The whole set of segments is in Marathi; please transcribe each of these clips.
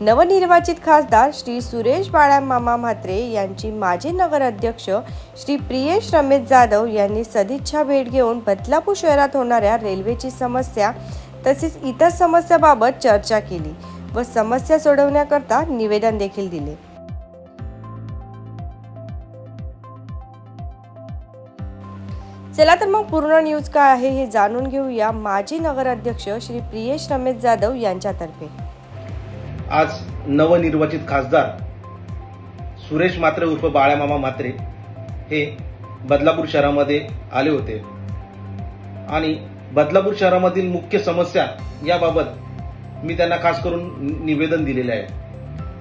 नवनिर्वाचित खासदार श्री सुरेश बाळामामा म्हात्रे यांची माजी नगराध्यक्ष श्री प्रियेश रमेश जाधव यांनी सदिच्छा भेट घेऊन बदलापूर शहरात होणाऱ्या रेल्वेची समस्या तसेच इतर समस्याबाबत चर्चा केली व समस्या सोडवण्याकरता निवेदन देखील दिले. चला तर मग पूर्ण न्यूज काय आहे हे जाणून घेऊया माजी नगराध्यक्ष श्री प्रियेश रमेश जाधव यांच्यातर्फे. आज नवनिर्वाचित खासदार सुरेश मात्रे उर्फ बाळामामा मात्रे हे बदलापूर शहरामध्ये आले होते. आणि बदलापूर शहरामधील मुख्य समस्या याबाबत मी त्यांना खास करून निवेदन दिलेले आहे.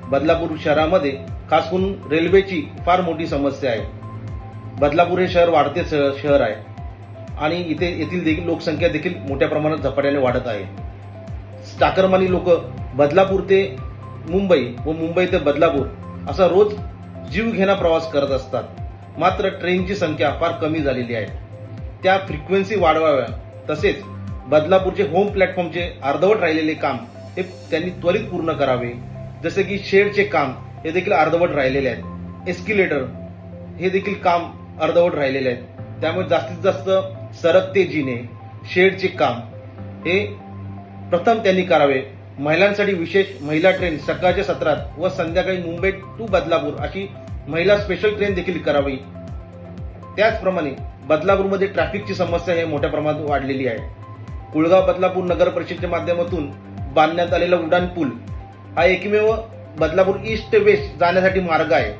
बदलापूर शहरामध्ये खास करून रेल्वेची फार मोठी समस्या आहे. बदलापूर हे शहर वाढते श- शहर आहे. आणि इथे येथील देखील लोकसंख्या देखील मोठ्या प्रमाणात झपाट्याने वाढत आहे. चाकरमानी लोक बदलापूर ते मुंबई व मुंबई ते बदलापूर असा रोज जीव घेणा प्रवास करत असतात. मात्र ट्रेनची संख्या फार कमी झालेली आहे. त्या फ्रिक्वेन्सी वाढवाव्या तसेच बदलापूरचे होम प्लॅटफॉर्मचे अर्धवट राहिलेले काम हे त्यांनी त्वरित पूर्ण करावे. जसे की शेडचे काम हे देखील अर्धवट राहिलेले आहेत. एस्किलेटर हे देखील काम अर्धवट राहिलेले आहेत. त्यामुळे जास्तीत जास्त सरकते जिने शेडचे काम हे प्रथम त्यांनी करावे. महिलांसाठी विशेष महिला ट्रेन सकाळच्या सत्रात व संध्याकाळी मुंबई टू बदलापूर अशी महिला स्पेशल ट्रेन देखील करावी. त्याचप्रमाणे बदलापूरमध्ये ट्रॅफिकची समस्या हे मोठ्या प्रमाणात वाढलेली आहे. कुळगाव बदलापूर नगर परिषदेच्या माध्यमातून बांधण्यात आलेला उड्डाण पूल हा एकमेव बदलापूर ईस्ट ते वेस्ट जाण्यासाठी मार्ग आहे.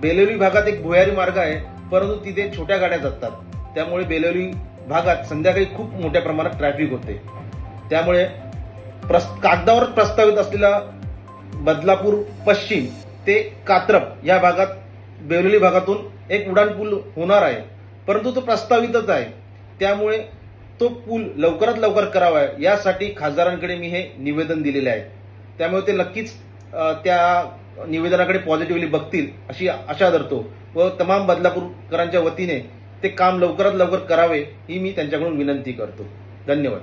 बेलोली भागात एक भुयारी मार्ग आहे परंतु तिथे छोट्या गाड्या जातात. त्यामुळे बेलोली भागात संध्याकाळी खूप मोठ्या प्रमाणात ट्रॅफिक होते. त्यामुळे प्रस कागदावर प्रस्तावित असलेला बदलापूर पश्चिम ते कात्रप या भागात बेलोली भागातून एक उड्डाण पूल होणार आहे. परंतु तो प्रस्तावितच आहे. त्यामुळे तो पूल लवकरात लवकर करावा यासाठी खासदारांकडे मी हे निवेदन दिलेले आहे. त्यामुळे ते नक्कीच त्या निवेदनाकडे पॉझिटिव्हली बघतील अशी आशा धरतो. व तमाम बदलापूरकरांच्या वतीने ते काम लवकरात लवकर करावे ही मी त्यांच्याकडून विनंती करतो. धन्यवाद.